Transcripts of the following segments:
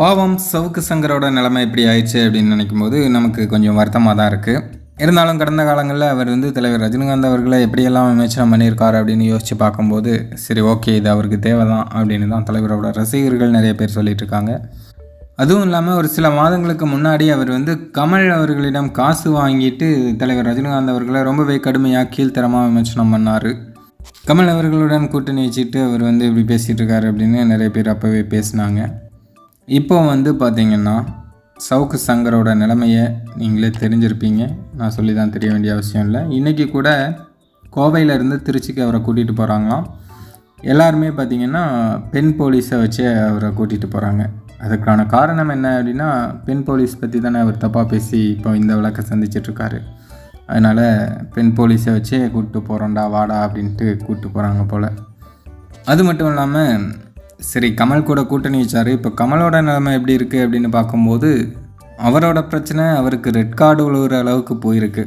பாவம் சவுக்கு சங்கரோட நிலைமை இப்படி ஆயிடுச்சு அப்படின்னு நினைக்கும் போது நமக்கு கொஞ்சம் வருத்தமாக தான் இருக்குது இருந்தாலும் கடந்த காலங்களில் அவர் வந்து தலைவர் ரஜினிகாந்த் அவர்களை எப்படியெல்லாம் விமர்சனம் பண்ணியிருக்காரு அப்படின்னு யோசித்து பார்க்கும்போது சரி ஓகே இது அவருக்கு தேவை தான் அப்படின்னு தான் தலைவரோட ரசிகர்கள் நிறைய பேர் சொல்லிகிட்டு இருக்காங்க. அதுவும் இல்லாமல் ஒரு சில மாதங்களுக்கு முன்னாடி அவர் வந்து கமல் அவர்களிடம் காசு வாங்கிட்டு தலைவர் ரஜினிகாந்த் அவர்களை ரொம்பவே கடுமையாக கீழ்த்தரமாக விமர்சனம் பண்ணார். கமல் அவர்களுடன் கூட்டணி வச்சுட்டு அவர் வந்து இப்படி பேசிகிட்டு இருக்காரு அப்படின்னு நிறைய பேர் அப்போவே பேசினாங்க. இப்போ வந்து பார்த்திங்கன்னா சவுக்கு சங்கரோட நிலைமையை நீங்களே தெரிஞ்சிருப்பீங்க. நான் சொல்லி தான் தெரிய வேண்டிய அவசியம் இல்லை. இன்றைக்கி கூட கோவையிலேருந்து திருச்சிக்கு அவரை கூட்டிகிட்டு போகிறாங்களாம் எல்லாருமே பார்த்தீங்கன்னா பெண் போலீஸை வச்சு அவரை கூட்டிகிட்டு போகிறாங்க அதுக்கான காரணம் என்ன அப்படின்னா பெண் போலீஸ் பற்றி தானே அவர் தப்பாக பேசி இப்போ இந்த விளக்கை சந்திச்சிட்ருக்காரு அதனால் பெண் போலீஸை வச்சே கூப்பிட்டு போகிறோம்டா வாடா அப்படின்ட்டு கூப்பிட்டு போகிறாங்க போல். அது மட்டும் இல்லாமல் சரி கமல் கூட கூட்டணி வச்சார். இப்போ கமலோட நிலைமை எப்படி இருக்குது அப்படின்னு பார்க்கும்போது அவரோட பிரச்சனை அவருக்கு ரெட் கார்டு உழுவுற அளவுக்கு போயிருக்கு.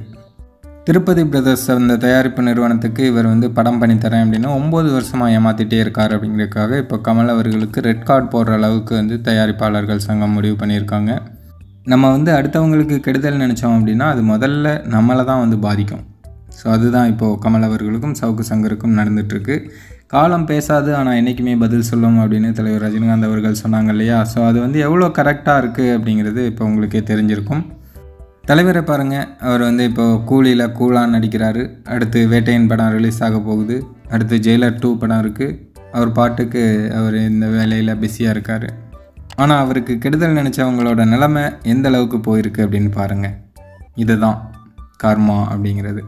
திருப்பதி பிரதர்ஸ் அந்த தயாரிப்பு நிறுவனத்துக்கு இவர் வந்து படம் பண்ணி தரேன் அப்படின்னா ஒம்பது வருஷமாக ஏமாற்றிட்டே இருக்கார் அப்படிங்கிறதுக்காக இப்போ கமல் அவர்களுக்கு ரெட் கார்டு போடுற அளவுக்கு வந்து தயாரிப்பாளர்கள் சங்கம் முடிவு பண்ணியிருக்காங்க. நம்ம வந்து அடுத்தவங்களுக்கு கெடுதல் நினச்சோம் அப்படின்னா அது முதல்ல நம்மளை தான் வந்து பாதிக்கும். ஸோ அதுதான் இப்போது கமல் அவர்களுக்கும் சவுக்கு சங்கருக்கும் நடந்துகிட்ருக்கு காலம் பேசாது ஆனால் என்றைக்குமே பதில் சொல்லும் அப்படின்னு தலைவர் ரஜினிகாந்த் அவர்கள் சொன்னாங்க இல்லையா? ஸோ அது வந்து எவ்வளோ கரெக்டாக இருக்குது அப்படிங்கிறது இப்போ உங்களுக்கே தெரிஞ்சிருக்கும். தலைவரை பாருங்கள் அவர் வந்து இப்போது கூலியில் கூலாக நடிக்கிறாரு. அடுத்து வேட்டையன் படம் ரிலீஸ் ஆக போகுது. அடுத்து ஜெயிலர் டூ படம் இருக்குது அவர் பாட்டுக்கு அவர் இந்த வேலையில் பிஸியாக இருக்கார். ஆனால் அவருக்கு கெடுதல் நினச்சவங்களோட நிலமை எந்த அளவுக்கு போயிருக்கு அப்படின்னு பாருங்கள் இதுதான் கர்மா அப்படிங்கிறது.